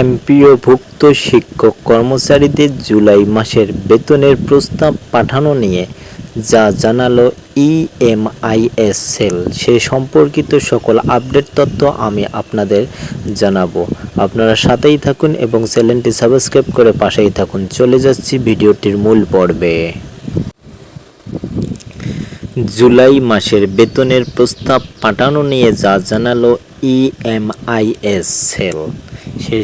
এমপিওভুক্ত শিক্ষক কর্মচারীদের জুলাই মাসের বেতনের প্রস্তাব পাঠানো নিয়ে যা জানালো ইএমআইএস সেল, সে সম্পর্কিত সকল আপডেট তথ্য আমি আপনাদের জানাব। আপনারা সাথেই থাকুন এবং চ্যানেলটি সাবস্ক্রাইব করে পাশেই থাকুন। চলে যাচ্ছি ভিডিওটির মূল পর্বে। জুলাই মাসের বেতনের প্রস্তাব পাঠানো নিয়ে যা জানালো ইএমআইএস সেল। সে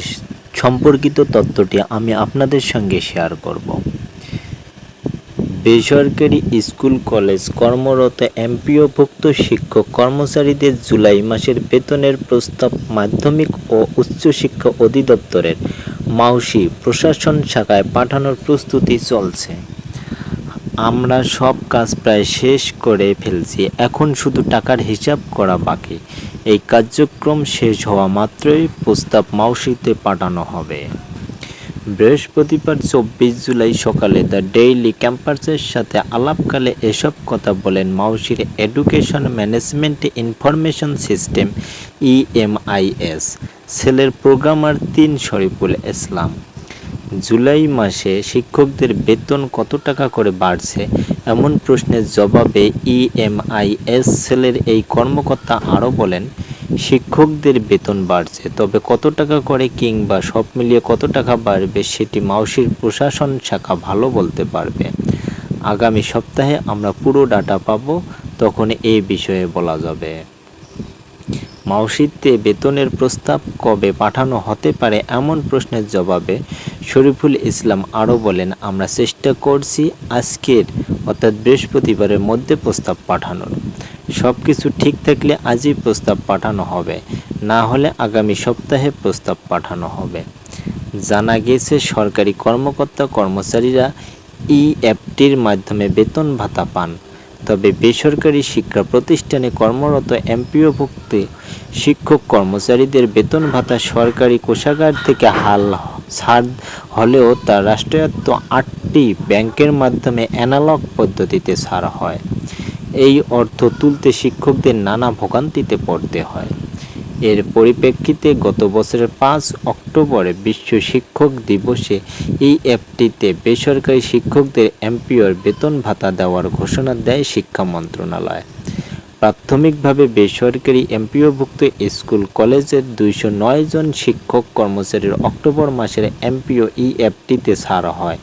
সম্পর্কিত তথ্যটি আমি আপনাদের সঙ্গে শেয়ার করব। বেসরকারি স্কুল কলেজ কর্মরত এমপিওভুক্ত শিক্ষক কর্মচারীদের জুলাই মাসের বেতনের প্রস্তাব মাধ্যমিক ও উচ্চশিক্ষা অধিদপ্তরের মাউসি প্রশাসন শাখায় পাঠানোর প্রস্তুতি চলছে। আমরা সব কাজ প্রায় শেষ করে ফেলছি। এখন শুধু টাকার হিসাব করা বাকি। এই কার্যক্রম শেষ হওয়া মাত্রই প্রস্তাব মাউসিতে পাঠানো হবে। বৃহস্পতিবার চব্বিশ জুলাই সকালে দ্য ডেইলি ক্যাম্পাসের সাথে আলাপকালে এসব কথা বলেন মাউসির education management information system, EMIS. সেলের প্রোগ্রামার তিন শরীফুল ইসলাম। জুলাই মাসে শিক্ষকদের বেতন কত টাকা করে বাড়ছে? এমন প্রশ্নের জবাবে ইএমআইএস সেলের এই কর্মকর্তা আরও বলেন, শিক্ষকদের বেতন বাড়ছে, তবে কত টাকা করে কিংবা সব মিলিয়ে কত টাকা বাড়বে সেটি মাউসির প্রশাসন শাখা ভালো বলতে পারবে। আগামী সপ্তাহে আমরা পুরো ডাটা পাবো, তখন এই বিষয়ে বলা যাবে। মাউসিতে বেতনের প্রস্তাব কবে পাঠানো হতে পারে এমন প্রশ্নের জবাবে শরীফুল ইসলাম আরও বলেন, আমরা চেষ্টা করছি আজকের, অর্থাৎ বৃহস্পতিবারের মধ্যে প্রস্তাব পাঠানোর। সব কিছু ঠিক থাকলে আজই প্রস্তাব পাঠানো হবে। না হলে আগামী সপ্তাহে প্রস্তাব পাঠানো হবে। জানা গেছে সরকারি কর্মকর্তা কর্মচারীরা ই অ্যাপটির মাধ্যমে বেতন ভাতা পান। তবে বেসরকারি শিক্ষা প্রতিষ্ঠানে কর্মরত এমপিওভুক্ত শিক্ষক কর্মচারীদের বেতন ভাতা সরকারি কোষাগার থেকে হাল ছাড় হলেও তার রাষ্ট্রায়ত্ত আটটি ব্যাংকের মাধ্যমে অ্যানালগ পদ্ধতিতে ছাড় হয়। এই অর্থ তুলতে শিক্ষকদের নানা ভোগান্তিতে পড়তে হয়। এর পরিপ্রেক্ষিতে গত বছরের পাঁচ অক্টোবরে বিশ্ব শিক্ষক দিবসে এই অ্যাপটিতে বেসরকারি শিক্ষকদের এমপিওর বেতন ভাতা দেওয়ার ঘোষণা দেয় শিক্ষা মন্ত্রণালয়। প্রাথমিকভাবে বেসরকারি এমপিওভুক্ত স্কুল কলেজের দুইশো নয় জন শিক্ষক কর্মচারীর অক্টোবর মাসের এমপিও ই অ্যাপটিতে ছাড়া হয়।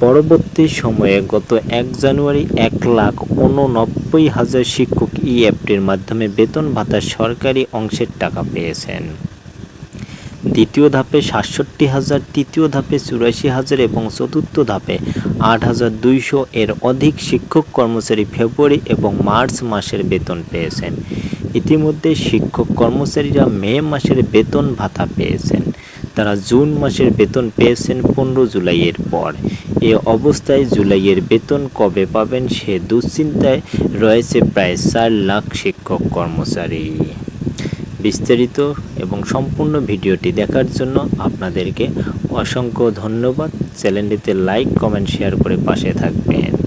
পরবর্তী সময়ে গত এক জানুয়ারি এক লাখ উননব্বই হাজার শিক্ষক ই অ্যাপটির মাধ্যমে বেতন ভাতার সরকারি অংশের টাকা পেয়েছেন। দ্বিতীয় ধাপে সাতষট্টি হাজার, তৃতীয় ধাপে চুরাশি হাজার এবং চতুর্থ ধাপে আট হাজার দুইশো এর অধিক শিক্ষক কর্মচারী ফেব্রুয়ারি এবং মার্চ মাসের বেতন পেয়েছেন। ইতিমধ্যে শিক্ষক কর্মচারীরা মে মাসের বেতন ভাতা পেয়েছেন। তারা জুন মাসের বেতন পেয়েছেন পনেরো জুলাইয়ের পর। এ অবস্থায় জুলাইয়ের বেতন কবে পাবেন সে দুশ্চিন্তায় রয়েছে প্রায় চার লাখ শিক্ষক কর্মচারী। বিস্তারিত এবং সম্পূর্ণ ভিডিওটি দেখার জন্য আপনাদেরকে অসংখ্য ধন্যবাদ। চ্যানেলটিতে লাইক, কমেন্ট, শেয়ার করে পাশে থাকবেন।